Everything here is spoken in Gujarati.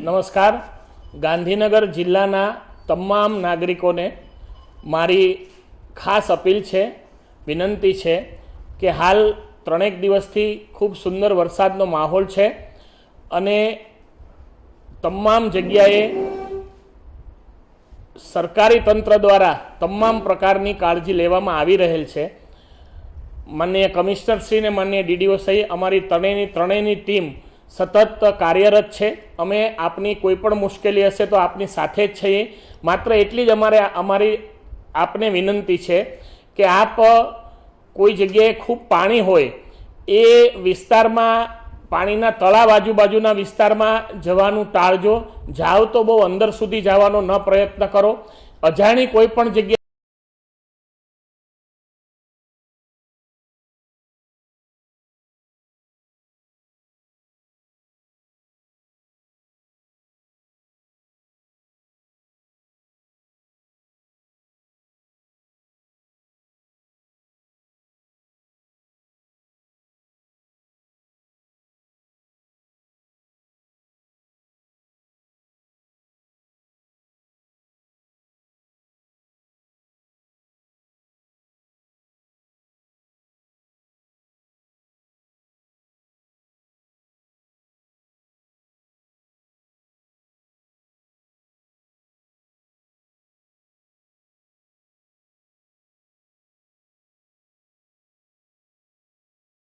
નમસ્કાર. ગાંધીનગર જિલ્લાના તમામ નાગરિકોને મારી ખાસ અપીલ છે, વિનંતી છે કે હાલ ત્રણેક દિવસથી ખૂબ સુંદર વરસાદનો માહોલ છે અને તમામ જગ્યાએ સરકારી તંત્ર દ્વારા તમામ પ્રકારની કાળજી લેવામાં આવી રહેલ છે. માનનીય કમિશનરશ્રી ને માનનીય ડીડીઓ સહિત અમારી ત્રણેયની ત્રણેયની ટીમ સતત કાર્યરત છે. અમે આપની કોઈ પણ મુશ્કેલી હશે તો આપની સાથે જ છીએ. માત્ર એટલી જ અમારે અમારી આપને વિનંતી છે કે આપ કોઈ જગ્યાએ ખૂબ પાણી હોય, એ વિસ્તારમાં, પાણીના તળાવ આજુબાજુના વિસ્તારમાં જવાનું ટાળજો. જાઓ તો બહુ અંદર સુધી જવાનો ન પ્રયત્ન કરો. અજાણી કોઈ પણ જગ્યાએ